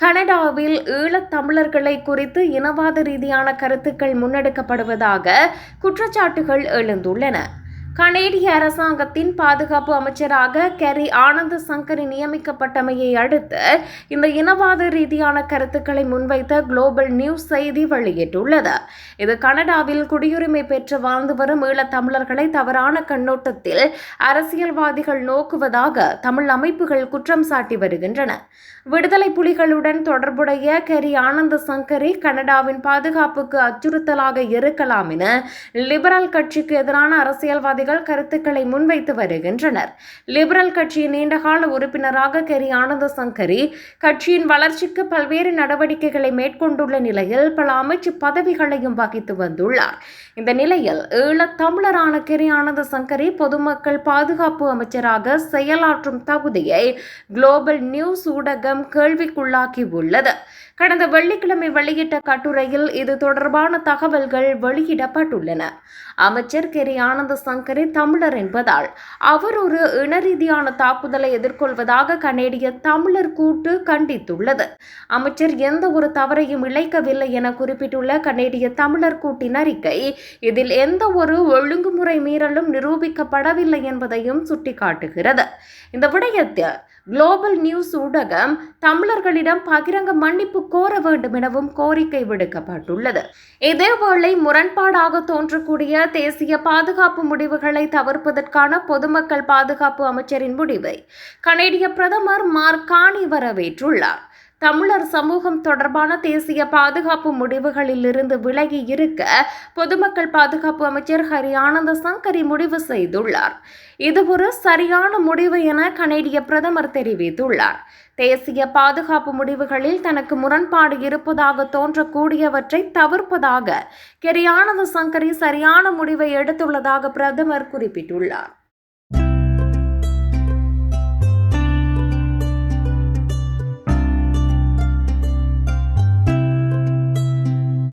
கனடாவில் ஈழத் தமிழர்களை குறித்து இனவாத ரீதியான கருத்துக்கள் முன்னெடுக்கப்படுவதாக குற்றச்சாட்டுகள் எழுந்துள்ளன. கனேடிய அரசாங்கத்தின் பாதுகாப்பு அமைச்சராக கெரி ஆனந்த சங்கரி நியமிக்கப்பட்டமையை அடுத்து இந்த இனவாத ரீதியான கருத்துக்களை முன்வைத்த குளோபல் நியூஸ் செய்தி வெளியிட்டுள்ளது. இது கனடாவில் குடியுரிமை பெற்று வாழ்ந்து வரும் ஈழத் தமிழர்களை தவறான கண்ணோட்டத்தில் அரசியல்வாதிகள் நோக்குவதாக தமிழ் அமைப்புகள் குற்றம் சாட்டி வருகின்றன. விடுதலை புலிகளுடன் தொடர்புடைய கெரி ஆனந்த சங்கரி கனடாவின் பாதுகாப்புக்கு அச்சுறுத்தலாக இருக்கலாம் என லிபரல் கட்சிக்கு எதிரான அரசியல்வாதிகள் கருத்துக்களை முன்வைத்து வருகின்றனர். லிபரல் கட்சியின் நீண்டகால உறுப்பினராக கெரி ஆனந்த சங்கரி கட்சியின் வளர்ச்சிக்கு பல்வேறு நடவடிக்கைகளை மேற்கொண்டுள்ள நிலையில் பல அமைச்சு பதவிகளையும் வகித்து வந்துள்ளார். இந்த நிலையில் ஈழத் தமிழரான கெரி ஆனந்த சங்கரி பொதுமக்கள் பாதுகாப்பு அமைச்சராக செயலாற்றும் தகுதியை குளோபல் நியூஸ் ஊடகம் கேள்விக்குள்ளாக்கியுள்ளது. கடந்த வெள்ளிக்கிழமை வெளியிட்ட கட்டுரையில் இது தொடர்பான தகவல்கள் வெளியிடப்பட்டுள்ளன. அமைச்சர் கெரி ஆனந்த சங்கர் தமிழர் என்பதால் அவர் ஒரு இனரீதியான தாக்குதலை எதிர்கொள்வதாக கனேடிய தமிழர் கூட்டு கண்டித்துள்ளது. அமைச்சர் எந்த ஒரு தவறையும் இழைக்கவில்லை என குறிப்பிட்டுள்ள கனேடிய தமிழர் கூட்டின் அறிக்கை இதில் எந்த ஒரு ஒழுங்குமுறை மீறலும் நிரூபிக்கப்படவில்லை என்பதையும் சுட்டிக்காட்டுகிறது. இந்த விடயத்தில் குளோபல் நியூஸ் ஊடகம் தமிழர்களிடம் பகிரங்க மன்னிப்பு கோர வேண்டும் எனவும் கோரிக்கை விடுக்கப்பட்டுள்ளது. இதேவேளை முரண்பாடாக தோன்றக்கூடிய தேசிய பாதுகாப்பு முடிவுகளை தவிர்ப்பதற்கான பொதுமக்கள் பாதுகாப்பு அமைச்சரின் முடிவை கனேடிய பிரதமர் மார்கானி வரவேற்றுள்ளார். தமிழர் சமூகம் தொடர்பான தேசிய பாதுகாப்பு முடிவுகளிலிருந்து விலகி இருக்க பொதுமக்கள் பாதுகாப்பு அமைச்சர் ஹரி ஆனந்த சங்கரி முடிவு செய்துள்ளார். இது ஒரு சரியான முடிவு என கனேடிய பிரதமர் தெரிவித்துள்ளார். தேசிய பாதுகாப்பு முடிவுகளில் தனக்கு முரண்பாடு இருப்பதாக தோன்றக்கூடியவற்றை தவிர்ப்பதாக கெரியானந்த சங்கரி சரியான முடிவை எடுத்துள்ளதாக பிரதமர் குறிப்பிட்டுள்ளார்.